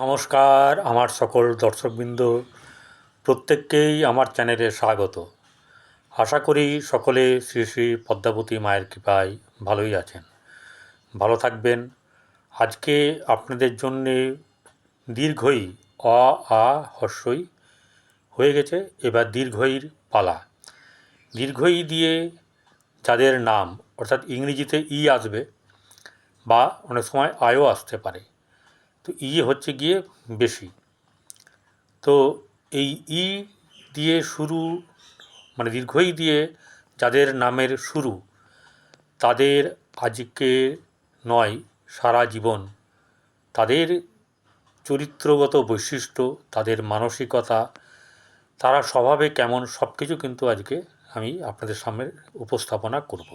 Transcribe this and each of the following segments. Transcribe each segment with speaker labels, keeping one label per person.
Speaker 1: নমস্কার, আমার সকল দর্শকবৃন্দ, প্রত্যেককেই আমার চ্যানেলে স্বাগত। আশা করি সকলে শ্রী শ্রী পদ্মাবতী মায়ের কৃপায় ভালোই আছেন। ভালো থাকবেন। আজকে আপনাদের জন্যে দীর্ঘই অ, আ, হর্ষই হয়ে গেছে, এবার দীর্ঘইর পালা। দীর্ঘই দিয়ে যাদের নাম, অর্থাৎ ইংরেজিতে ই আসবে, বা অনেক সময় আয়ও আসতে পারে। তো ই হচ্ছে গিয়ে বেশি। তো এই ই দিয়ে শুরু মানে দীর্ঘই দিয়ে যাদের নামের শুরু, তাদের আজকে নয়, সারা জীবন। তাদের চরিত্রগত বৈশিষ্ট্য, তাদের মানসিকতা, তারা স্বভাবে কেমন সব কিছু কিন্তু আজকে আমি আপনাদের সামনে উপস্থাপনা করব।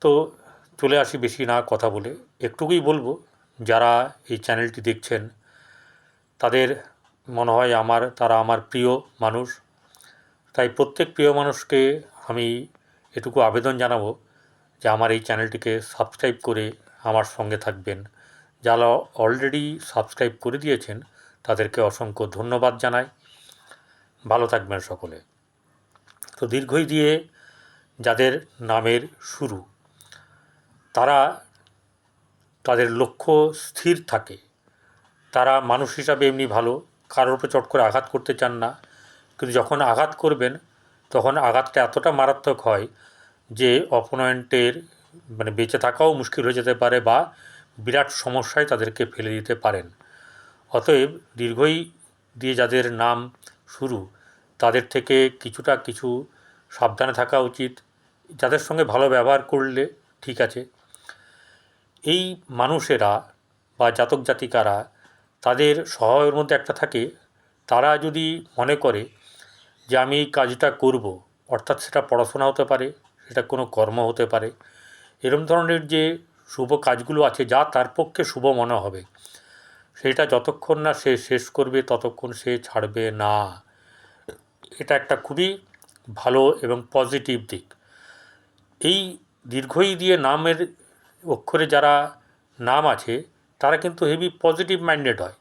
Speaker 1: তো চলে আসি বেশি না কথা বলে, একটুকুই বলব যারা এই চ্যানেলটি দেখছেন, তাদের মনে হয় আমার, তারা আমার প্রিয় মানুষ। তাই প্রত্যেক প্রিয় মানুষকে আমি এটুকু আবেদন জানাব যে আমার এই চ্যানেলটিকে সাবস্ক্রাইব করে আমার সঙ্গে থাকবেন। যারা অলরেডি সাবস্ক্রাইব করে দিয়েছেন, তাদেরকে অসংখ্য ধন্যবাদ জানাই। ভালো থাকবেন সকলে। তো দীর্ঘই দিয়ে যাদের নামের শুরু, তারা তাদের লক্ষ্য স্থির থাকে। তারা মানুষ হিসাবে এমনি ভালো, কারোর উপর চট করে আঘাত করতে চান না। কিন্তু যখন আঘাত করবেন, তখন আঘাতটা এতটা মারাত্মক হয় যে অপোনেন্টের মানে বেঁচে থাকাও মুশকিল হয়ে যেতে পারে বা বিরাট সমস্যায় তাদেরকে ফেলে দিতে পারেন। অতএব দীর্ঘই দিয়ে যাদের নাম শুরু, তাদের থেকে কিছুটা কিছু সাবধানে থাকা উচিত। যাদের সঙ্গে ভালো ব্যবহার করলে ঠিক আছে। এই মানুষেরা বা জাতক জাতিকারা তাদের স্বভাবের মধ্যে একটা থাকে, তারা যদি মনে করে যে আমি এই কাজটা করব, অর্থাৎ সেটা পড়াশোনা হতে পারে, সেটা কোনো কর্ম হতে পারে, এরম ধরনের যে শুভ কাজগুলো আছে যা তার পক্ষে শুভ মনে হবে, সেটা যতক্ষণ না সে শেষ করবে ততক্ষণ সে ছাড়বে না। এটা একটা খুবই ভালো এবং পজিটিভ দিক। এই দীর্ঘই দিয়ে নামের অক্ষরে যারা নাম আছে, তারা কিন্তু হেভি পজিটিভ মাইন্ডেড হয়।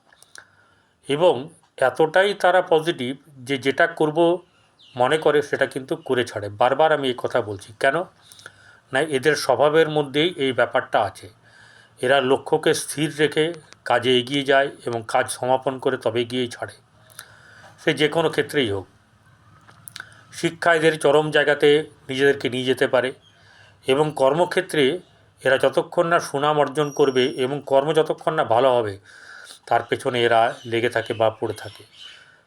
Speaker 1: এবং এতটাই তারা পজিটিভ যে যেটা করব মনে করে সেটা কিন্তু করে ছাড়ে। বারবার আমি এই কথা বলছি। কেন? না, এদের স্বভাবের মধ্যেই এই ব্যাপারটা আছে। এরা লক্ষ্যকে স্থির রেখে কাজে এগিয়ে যায় এবং কাজ সমাপন করে তবে গিয়েই ছাড়ে। সে যে কোনো ক্ষেত্রেই হোক। শিক্ষা এদের চরম জায়গাতে নিজেদেরকে নিয়ে যেতে পারে এবং কর্মক্ষেত্রে এরা যতক্ষণ না সুনাম অর্জন করবে এবং কর্ম যতক্ষণ না ভালো হবে, তার পেছনে এরা লেগে থাকে বা পড়ে থাকে।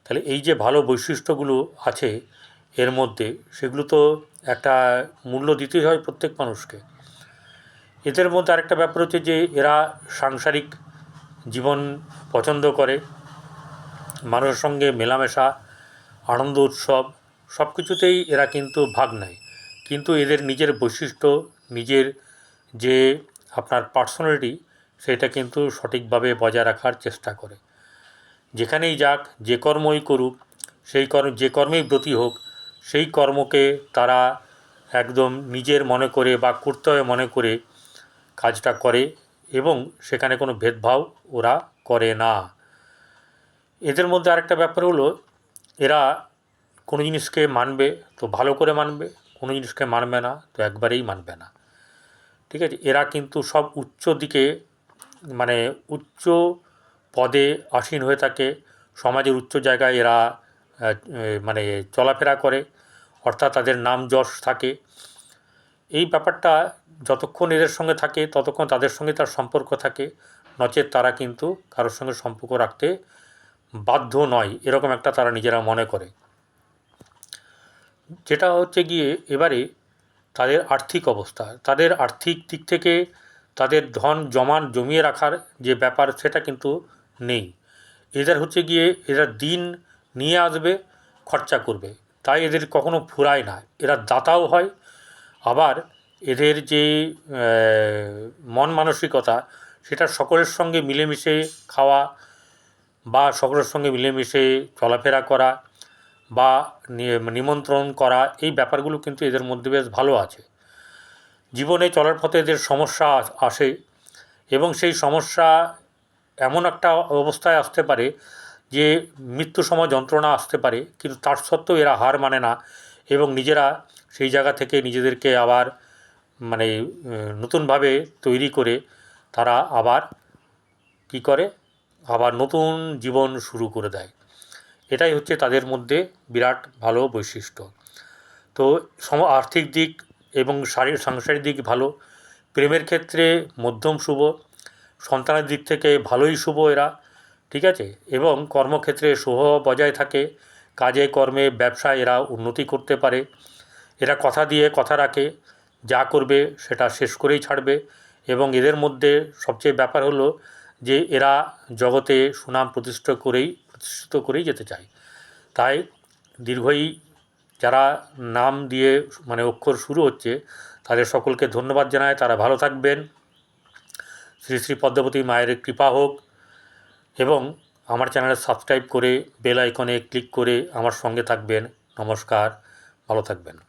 Speaker 1: তাহলে এই যে ভালো বৈশিষ্ট্যগুলো আছে এর মধ্যে, সেগুলো তো একটা মূল্য দিতেই হয় প্রত্যেক মানুষকে। এদের মধ্যে আরেকটা ব্যাপার হচ্ছে যে এরা সাংসারিক জীবন পছন্দ করে, মানুষের সঙ্গে মেলামেশা, আনন্দ উৎসব সব কিছুতেই এরা কিন্তু ভাগ নেয়। কিন্তু এদের নিজের বৈশিষ্ট্য, নিজের যে আপনার পার্সোনালিটি সেটা কিন্তু সঠিকভাবে বজায় রাখার চেষ্টা করে। যেখানেই যাক, যে কর্মই করুক, সেই কর্ম যে কর্মেই ব্রতী হোক, সেই কর্মকে তারা একদম নিজের মনে করে বা কর্তব্য মনে করে কাজটা করে এবং সেখানে কোনো ভেদভাব ওরা করে না। এদের মধ্যে আরেকটা ব্যাপার হলো, এরা কোনো জিনিসকে মানবে, তো ভালো করে মানবে, কোনো জিনিসকে মানবে না, তো একবারেই মানবে না। ঠিক আছে? এরা কিন্তু সব উচ্চ দিকে মানে উচ্চ পদে আসীন হয়ে থাকে। সমাজের উচ্চ জায়গায় এরা মানে চলাফেরা করে, অর্থাৎ তাদের নাম যশ থাকে। এই ব্যাপারটা যতক্ষণ এদের সঙ্গে থাকে, ততক্ষণ তাদের সঙ্গে তার সম্পর্ক থাকে। নচেত তারা কিন্তু কারোর সঙ্গে সম্পর্ক রাখতে বাধ্য নয়, এরকম একটা তারা নিজেরা মনে করে। যেটা হচ্ছে গিয়ে, এবারে তাদের আর্থিক অবস্থা, তাদের আর্থিক দিক থেকে তাদের ধন জমান জমিয়ে রাখার যে ব্যাপার, সেটা কিন্তু নেই। এদের হচ্ছে গিয়ে এরা দিন নিয়ে আসবে, খরচা করবে। তাই এদের কখনো ফুরায় না। এরা দাতাও হয়। আবার এদের যে মন মানসিকতা, সেটা সকলের সঙ্গে মিলেমিশে খাওয়া বা সকলের সঙ্গে মিলেমিশে চলাফেরা করা বা নিমন্ত্রণ করা, এই ব্যাপারগুলো কিন্তু এদের মধ্যে বেশ ভালো আছে। জীবনে চলার পথে এদের সমস্যা আসে এবং সেই সমস্যা এমন একটা অবস্থায় আসতে পারে যে মৃত্যু সময় যন্ত্রণা আসতে পারে, কিন্তু তার সত্ত্বেও এরা হার মানে না এবং নিজেরা সেই জায়গা থেকে নিজেদেরকে আবার মানে নতুনভাবে তৈরি করে তারা আবার কী করে? আবার নতুন জীবন শুরু করে দেয়। এটাই হচ্ছে তাদের মধ্যে বিরাট ভালো বৈশিষ্ট্য। তো সম আর্থিক দিক এবং শারীর সাংসারিক দিক ভালো। প্রেমের ক্ষেত্রে মধ্যম শুভ, সন্তানের দিক থেকে ভালোই শুভ এরা, ঠিক আছে? এবং কর্মক্ষেত্রে শুভ বজায় থাকে, কাজে, কর্মে, ব্যবসায় এরা উন্নতি করতে পারে। এরা কথা দিয়ে কথা রাখে, যা করবে সেটা শেষ করেই ছাড়বে। এবং এদের মধ্যে সবচেয়ে ব্যাপার হলো যে এরা জগতে সুনাম প্রতিষ্ঠা করেই প্রতিষ্ঠিত করেই যেতে চাই। তাই দীর্ঘই যারা নাম দিয়ে মানে অক্ষর শুরু হচ্ছে, তাদের সকলকে ধন্যবাদ জানায় তারা ভালো থাকবেন। শ্রী শ্রী পদ্মাবতী মায়ের কৃপা হোক এবং আমার চ্যানেলে সাবস্ক্রাইব করে বেল আইকনে ক্লিক করে আমার সঙ্গে থাকবেন। নমস্কার। ভালো থাকবেন।